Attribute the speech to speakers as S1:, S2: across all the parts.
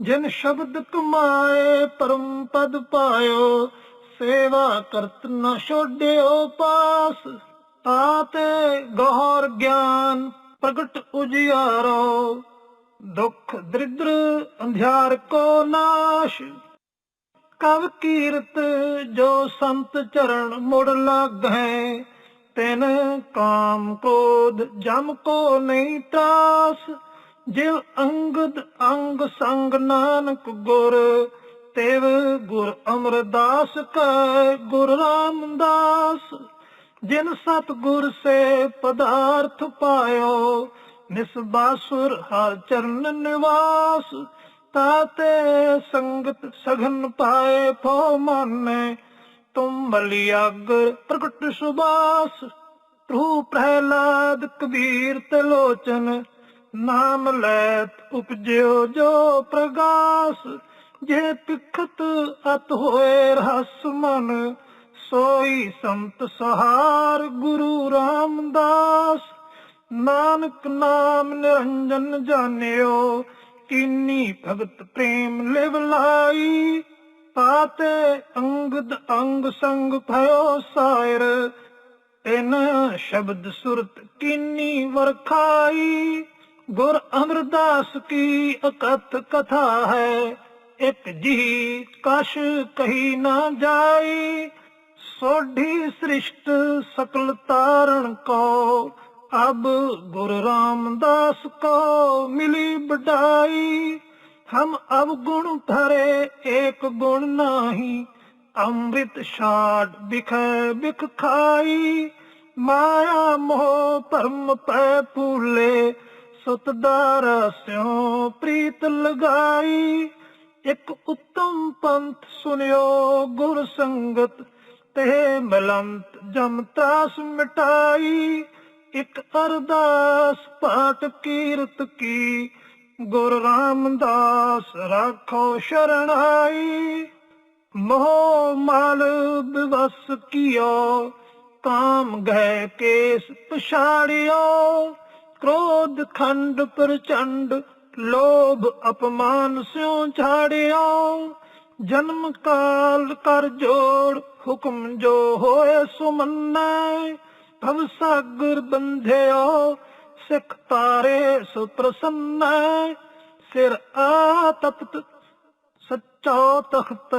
S1: ਜਿਨ ਸ਼ਬਦ ਕਮਾਏ ਪਰਮ ਪਦ ਪਾਇਓ, ਸੇਵਾ ਕਰਤ ਨ ਛੋਡਿਓ ਪਾਸ। ਤਾਤੇ ਗੌਰ ਗਿਆਨ ਪ੍ਰਗਟ ਉਜਿਆਰੋ, ਦੁਖ ਦਰਿਦ੍ਰ ਅੰਧਿਆਰ ਕੋ ਨਾਸ਼। ਕਵ ਕੀਰਤ ਜੋ ਸੰਤ ਚਰਨ ਮੁੜ ਲਾਗੈ ਤਿਨ ਕਾਮ ਕ੍ਰੋਧ ਜਮ ਕੋ ਨਹੀਂ ਤਾਸ ਜਿਵ ਅੰਗਦ ਅੰਗ ਸੰਗ ਨਾਨਕ ਗੁਰ, ਤੇਵ ਗੁਰ ਅਮਰਦਾਸ ਕੈ ਗੁਰ ਰਾਮਦਾਸ। ਜਿਨ ਸਤ ਗੁਰ ਸੇ ਪਦਾਰਥ ਪਾਇਓ ਨਿਸਬਾਸੁਰ ਹਰ ਚਰਨ ਨਿਵਾਸ। ਤਾਤੇ ਸੰਗਤ ਸਗਨ ਪਾਏ ਫੋ ਮਾਨੈ, ਤੁਮ ਬਲਿਆਗਰ ਪ੍ਰਗਟ ਸੁਬਾਸ ਤੂ ਪ੍ਰਹਿਲਾਦ ਕਬੀਰ ਤੇ ਲੋਚਨ ਨਾਮ ਲੈਤ ਉਪਜਿਓ ਜੋ ਪ੍ਰਗਾਸ, ਜੇ ਪਿਖਤ ਅਤ ਹੋਏ ਰਸ ਮਨ, ਸੋਈ ਸੰਤ ਸਹਾਰ ਗੁਰੂ ਰਾਮਦਾਸ। ਨਾਨਕ ਨਾਮ ਨਿਰੰਜਨ ਜਾਣਿਓ, ਕਿੰਨੀ ਭਗਤ ਪ੍ਰੇਮ ਲਿਵ ਲਾਈ। ਪਾਤੇ ਅੰਗਦ ਅੰਗ ਸੰਗ ਭਇਓ ਸਾਇਰ, ਤਿਨ ਸ਼ਬਦ ਸੁਰਤ ਕਿੰਨੀ ਵਰਖਾਈ। ਗੁਰ ਅਮਰਦਾਸ ਕੀ ਅਕਥ ਕਥਾ ਹੈ? ਇੱਕ ਜੀ ਕਸ਼ ਕਹੀ ਨਾ ਜਾਈ। ਸੋਢੀ ਸ੍ਰਿਸ਼ਟ ਸਕਲ ਤਾਰਣ ਕੋ। ਅਬ ਗੁਰ ਰਾਮਦਾਸ ਕੋ ਮਿਲੀ ਬਡਾਈ ਹਮ ਅਬ ਗੁਣ ਭਰੇ ਏਕ ਗੁਣ ਨਾਹੀ। ਅੰਮ੍ਰਿਤ ਛਾੜ ਬਿਖੈ ਬਿਖ ਖਾਈ। ਮਾਇਆ ਮੋਹ ਪਰਮ ਪੈ ਫੂਲੇ ਸੁਤ ਸਿਉ ਪ੍ਰੀਤ ਲਗਾਈ। ਇੱਕ ਉੱਤਮ ਪੰਥ ਸੁਨਿਓ ਗੁਰ ਸੰਗਤ, ਤੇ ਮਲੰਤ ਜਮ ਤਰਾਸ ਮਿਟਾਈ। ਇੱਕ ਅਰਦਾਸ ਪਾਠ ਕੀਰਤ ਕੀ, ਗੁਰ ਰਾਮਦਾਸ ਰਾਖੋ ਸ਼ਰਣਾਈ। ਮੋਹ ਮਾਲ ਬਿਵਸ ਕੀਓ, ਕਾਮ ਗਏ ਕੇਸ ਪਛਾੜਿਓ। ਕ੍ਰੋਧ, ਖੰਡ, ਪ੍ਰਚੰਡ, ਲੋਭ, ਅਪਮਾਨ ਸਿਉ ਝਾੜਿਓ ਜਨਮ ਕਾਲ ਕਰ ਜੋੜ, ਹੁਕਮ ਜੋ ਹੋਏ ਸੋ ਭਵ ਸਾਗਰ ਬੰਧਿਓ ਸਿੱਖ ਤਾਰੇ ਸੋ ਸਿਰ ਆ ਤਪਤ, ਸੱਚਾ ਤਖਤ,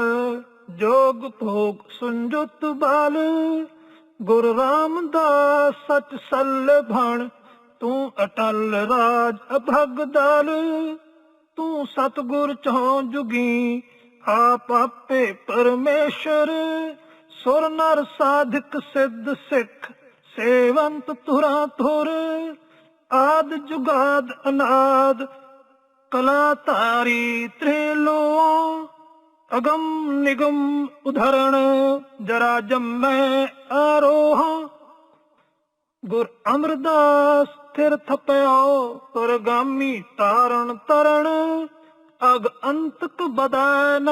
S1: ਜੋਗ ਭੋਗ ਸੰਜੁਤ ਬਾਲ। ਗੁਰ ਰਾਮਦਾਸ ਸਚ ਸੱਲ ਭਣ ਤੂੰ ਅਟਲ ਰਾਜ ਅਭਗ ਦਲ, ਤੂੰ ਸਤਗੁਰ ਚੋਂ ਜੁਗੀ, ਆਪ ਆਪੇ ਪਰਮੇਸ਼ਰ। ਸੁਰ ਨਰ ਸਾਧਕ ਸਿੱਧ ਸਿੱਖ, ਸੇਵੰਤ ਤੁਰਾ ਤੁਰ ਆਦ ਜੁਗਾਦ ਅਨਾਦ। ਕਲਾ ਤਾਰੀ ਤ੍ਰਿਲੋ, ਅਗਮ ਨਿਗਮ ਉਧਰਣ, ਜਰਾ ਜੰਮੈ ਆਰੋਹ। ਗੁਰ ਅਮਰਦਾਸ ਥਿਰ ਥਪਿਓ ਪਰਗਾਮੀ ਤਾਰਣ ਤਰਣ ਅਗ ਅੰਤਕ ਬਦਨ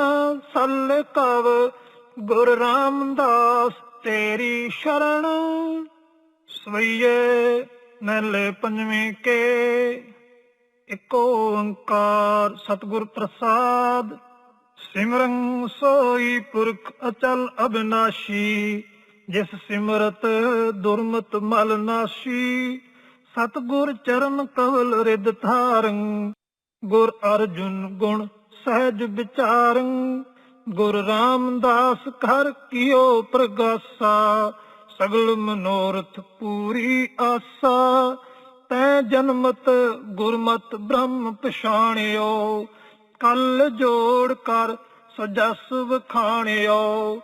S1: ਸੱਲ ਕਵ, ਗੁਰ ਰਾਮਦਾਸ ਤੇਰੀ ਸ਼ਰਣ ਸਵਈਏ ਨਲੇ ਪੰਜਵੇਂ ਕੇ, ਇਕ ਓੰਕਾਰ ਸਤਿਗੁਰ ਪ੍ਰਸਾਦ। ਸਿਮਰਨ ਸੋਈ ਪੁਰਖ ਅਚਲ ਅਬਿਨਾਸ਼ੀ, ਜਿਸ ਸਿਮਰਤ ਦੁਰਮਤ ਮਲ ਨਾਸ਼ੀ। ਸਤਗੁਰ ਚਰਨ ਕਵਲ ਰਿਦ ਧਾਰੰ, ਗੁਰ ਅਰਜੁਨ ਗੁਣ ਸਹਿਜ ਵਿਚਾਰੰ, ਗੁਰ ਰਾਮਦਾਸ ਘਰ ਕੀਓ ਪ੍ਰਗਾਸਾ, ਸਗਲ ਮਨੋਰਥ ਪੂਰੀ ਆਸਾ, ਤੈ ਜਨਮਤ ਗੁਰਮਤ ਬ੍ਰਹਮ ਪਛਾਣਿਓ, ਕਲ ਜੋੜ ਕਰ ਸਜਸ ਵਖਾਣਿਓ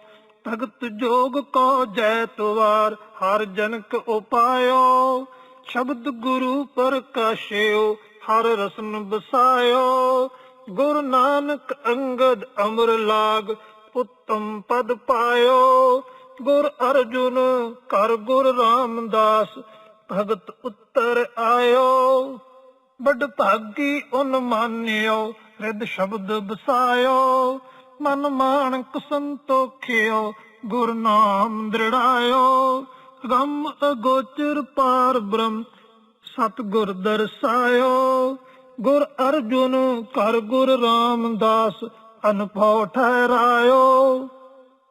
S1: ਭਗਤ ਜੋਗ ਕੋ ਜੈ ਤਵਾਰ, ਹਰ ਜਨਕ ਉਪਾਇਓ ਸ਼ਬਦ ਗੁਰੂ ਪ੍ਰਕਾਸ਼ਿਓ, ਹਰ ਰਸਨ ਬਸਾਇਓ। ਗੁਰ ਨਾਨਕ ਅੰਗਦ ਅਮਰ ਲਾਗ ਉਤਮ ਪਦ ਪਾਇਓ। ਗੁਰ ਅਰਜੁਨ ਕਰ ਗੁਰ ਰਾਮਦਾਸ, ਭਗਤ ਉੱਤਰ ਆਇਓ। ਵੱਡ ਭਾਗੀ ਉਨ ਮਾਨਿਓ ਰਿਦ ਸ਼ਬਦ ਬਸਾਇਓ। ਮਨ ਮਾਨਕ ਸੰਤੋਖਿਓ, ਗੁਰ ਨਾਮ ਦ੍ਰਿੜਾਇਓ। ਗਮ ਅਗੋਚਰ ਪਾਰ ਬ੍ਰਹਮ ਸਤ ਗੁਰ ਦਰਸਾਇਓ। ਗੁਰ ਅਰਜੁਨ ਕਰ ਗੁਰ ਰਾਮਦਾਸ ਅਨਭਉ ਠਹਿਰਾਇਓ।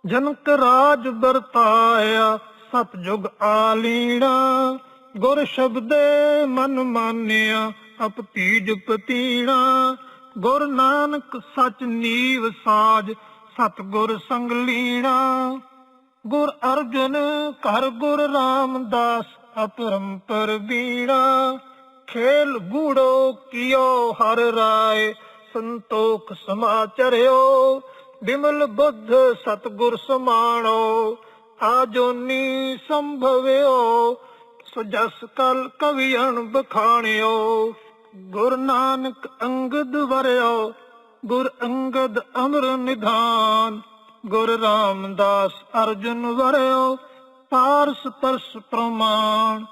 S1: ਜਨਕ ਰਾਜ ਵਰਤਾਇਆ, ਸਤਜੁਗ ਆਲੀਣਾ। ਗੁਰ ਸ਼ਬਦੇ ਮਨ ਮਾਨਿਆ ਅਪਤੀਜ ਪਤੀਣਾ। ਗੁਰ ਨਾਨਕ ਸਚ ਨੀਵ ਸਾਜ, ਸਤਗੁਰ ਸੰਗ ਲੀਣਾ ਗੁਰ ਅਰਜੁਨ ਕਰ ਗੁਰ ਰਾਮਦਾਸ, ਅਪਰੰਪਰ ਬੀਣਾ ਖੇਲ ਗੂੜੋ ਕੀਓ ਹਰ ਰਾਏ, ਸੰਤੋਖ ਸਮਾਚਰਿਓ। ਬਿਮਲ ਬੁੱਧ ਸਤਗੁਰ ਸਮਾਣੋ ਆਜੋਨੀ ਸੰਭਵਿਓ। ਸੁਜਸ ਕਲ ਕਵਿਅਣ ਬਖਾਣਿਓ ਗੁਰ ਨਾਨਕ ਅੰਗਦ ਵਰਿਓ, ਗੁਰ ਅੰਗਦ ਅਮਰ ਨਿਧਾਨ। ਗੁਰ ਰਾਮਦਾਸ ਅਰਜੁਨ ਵਰਿਓ, ਪਾਰਸ ਪਰਸ ਪ੍ਰਮਾਣ।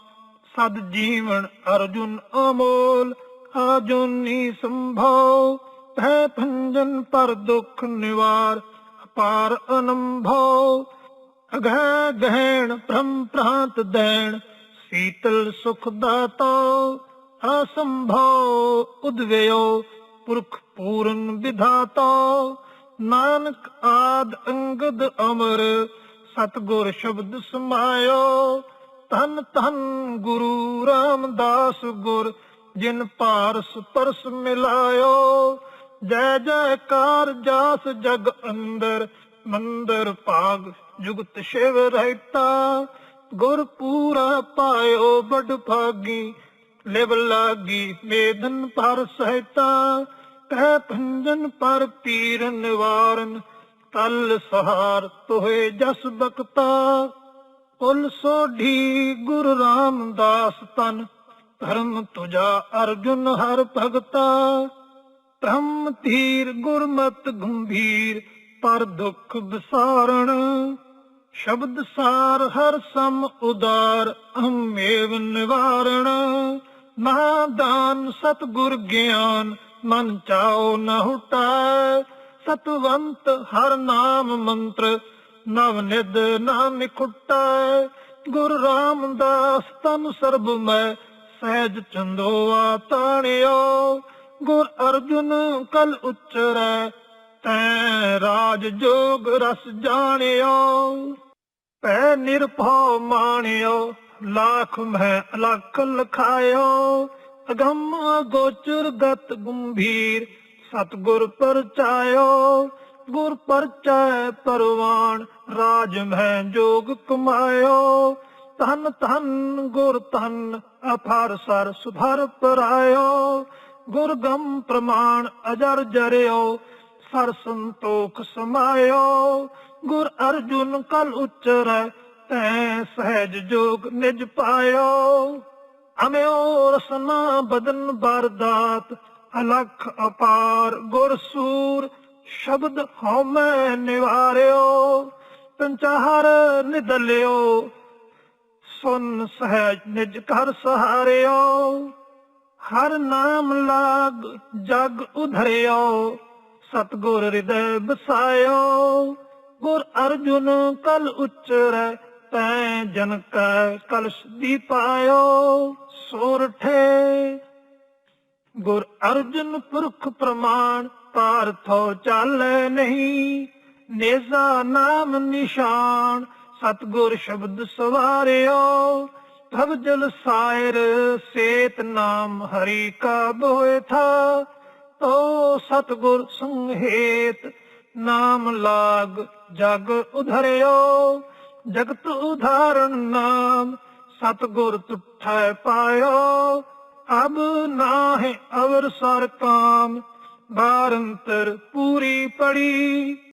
S1: ਸਦ ਜੀਵਨ ਅਰਜੁਨ ਅਮੋਲ ਆਜੋਨੀ ਸੰਭਉ ਭੈ ਭੰਜਨ ਪਰ ਦੁਖ ਨਿਵਾਰ, ਅਪਾਰ ਅਨੰਭਉ ਅਗਹਿ ਗਹਿਣ ਭ੍ਰਮ ਪ੍ਰਾਂਤ ਦੇਣ, ਸੀਤਲ ਸੁਖ ਦਾਤਾ ਅਸੰਭਉ ਉਦਵਿਓ, ਪੁਰਖ ਪੂਰਨ ਵਿਧਾਤਾ ਨਾਨਕ ਆਦ ਅੰਗਦ ਅਮਰ, ਸਤਗੁਰ ਸ਼ਬਦ ਸਮਾਇਓ। ਧੰਨ ਧੰਨ ਗੁਰੂ ਰਾਮਦਾਸ ਗੁਰ, ਜਿਨ ਪਾਰਸ ਪਰਸ ਮਿਲਾਇਓ। ਜੈ ਜੈਕਾਰ ਜਾਸ ਜਗ ਅੰਦਰ, ਮੰਦਰ ਭਾਗ ਜੁਗਤ ਸ਼ਿਵ ਰਹਿਤਾ। ਗੁਰ ਪੂਰਾ ਪਾਇਓ ਬੜ ਭਾਗੀ, ਲਿਵ ਲਾਗੀ ਮੇਦਨ ਪਰ ਸਹਿਤਾ। ਕਹਿ ਭੰਜਨ ਪਰ ਪੀਰ ਨਿਵਾਰਨ, ਤਲ ਸਹਾਰ ਤੋਏ ਜਸ ਬਖਤਾ। ਕੁਲ ਸੋਢੀ ਗੁਰੂ ਰਾਮਦਾਸ ਤਨ, ਧਰਮ ਤੁਜਾ ਅਰਜੁਨ ਹਰ ਭਗਤਾ। ਬ੍ਰਹਮ ਧੀਰ ਗੁਰਮਤ ਗੰਭੀਰ, ਪਰ ਦੁਖ ਵਿਸਾਰਣ। ਸ਼ਬਦ ਸਾਰ ਹਰ ਸਮ ਉਦਾਰ ਅਹਮੇਵ ਨਿਵਾਰਣ। ਮਹਾਦਾਨ ਸਤਗੁਰ ਗਿਆਨ ਮਨ ਚਾਓ ਨ ਹੁਟੈ, ਸਤਵੰਤ ਹਰ ਨਾਮ ਮੰਤਰ, ਨਵ ਨਿਦ ਨਾਮ ਖੁਟੈ ਗੁਰ ਰਾਮਦਾਸ ਤਨ ਸਰਬ ਮੈਂ, ਸਹਿਜ ਚੰਦੋਆ ਤਾਣਿਓ। ਗੁਰ ਅਰਜੁਨ ਕਲ ਉਚਰੈ, ਤੈ ਰਾਜ ਜੋਗ ਰਸ ਜਾਣਿਓ। ਪੈ ਨਿਰਭਉ ਮਾਣਿਓ, ਲੱਖ ਮੈਂ ਲੱਖ ਲਖਾਇਓ। ਅਗੰਮ ਗੋਚਰ ਗਤ ਗੰਭੀਰ, ਸਤਗੁਰ ਪਰਚਾਇਓ, ਗੁਰ ਪਰਚੈ ਪਰਵਾਨ ਰਾਜ ਮਹਿ ਜੋਗ ਕਮਾਇਓ। ਧਨ ਧਨ ਗੁਰ ਧਨ ਅਫਰ ਸਰ ਸੁਭਰ ਪਰਾਇਓ। ਗੁਰ ਗਮ ਪ੍ਰਮਾਣ ਅਜਰ ਜਰਿਓ, ਸਰ ਸੰਤੋਖ ਸਮਾਇਓ। ਗੁਰ ਅਰਜੁਨ ਕਲ ਉਚਰੈ, ਤੈ ਸਹਿਜ ਜੋਗ ਨਿਜ ਪਾਇਓ। ਅਮਿਓ ਰਸਨਾ ਬਦਨ ਬਰਦਾਤ ਅਲਖ ਅਪਾਰ ਗੁਰ ਸ਼ਬਦ ਹਉਮੈ ਨਿਵਾਰਿਓ, ਪੰਚਾਹਰ ਨਿਦਲਿਓ, ਸੁਨ ਸਹਿਜ ਨਿਜ ਘਰ ਸਹਾਰਿਓ, ਹਰ ਨਾਮ ਲਾਗ ਜਗ ਉਧਰਿਓ, ਸਤਗੁਰ ਹਿਰਦੈ ਬਸਾਇਓ ਗੁਰ ਅਰਜੁਨ ਕਲ ਉਚਰੈ ਤੈ ਜਨ ਕੈ ਕਲਸ਼ ਦੀ ਪਾਇਓ ਸੋਰਠੇ। ਗੁਰ ਅਰਜੁਨ ਪੁਰਖ ਪ੍ਰਮਾਣ ਪਾਰਥੋ ਚਾਲੈ ਨਹੀਂ, ਨੇਜ਼ਾ ਨਾਮ ਨਿਸ਼ਾਨ, ਸਤਗੁਰ ਸ਼ਬਦ ਸਵਾਰਿਓ। ਤਬ ਜਲ ਸਾਇਰ ਸੇਤ ਨਾਮ ਹਰੀ ਕਾ ਬੋਏ ਥਾ, ਤੋ ਸਤਗੁਰ ਸੰਹੇਤ ਨਾਮ ਲਾਗ ਜਗ ਉਧਰਿਓ। ਜਗਤ ਉਧਾਰਨ ਨਾਮ ਸਤਗੁਰ ਤੁਠੈ ਪਾਇਓ। ਅਬ ਨਾਹਿ ਅਵਰ ਸਰ ਕਾਮ ਬਾਰੰਤਰ ਪੂਰੀ ਪੜੀ।